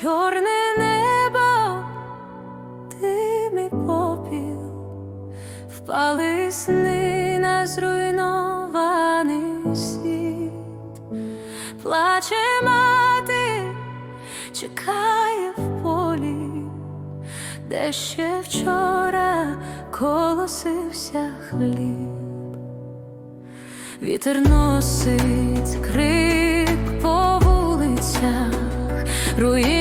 чорне небо, дим і попіл, впали сни на зруйнований світ, плаче мати, чекає в полі, де ще вчора колосився хліб. Вітер носить крик по вулицях, руїни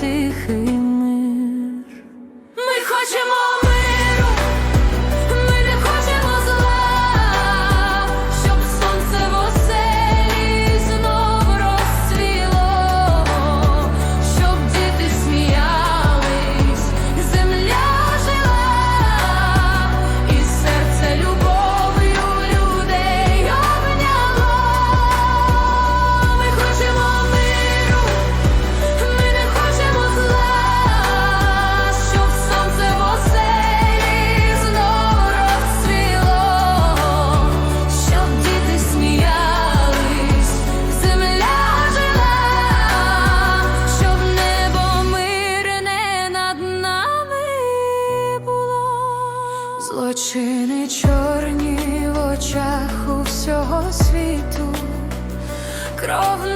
тихий мир. Ми хочемо Злочини чорні в очах у всього світу, кров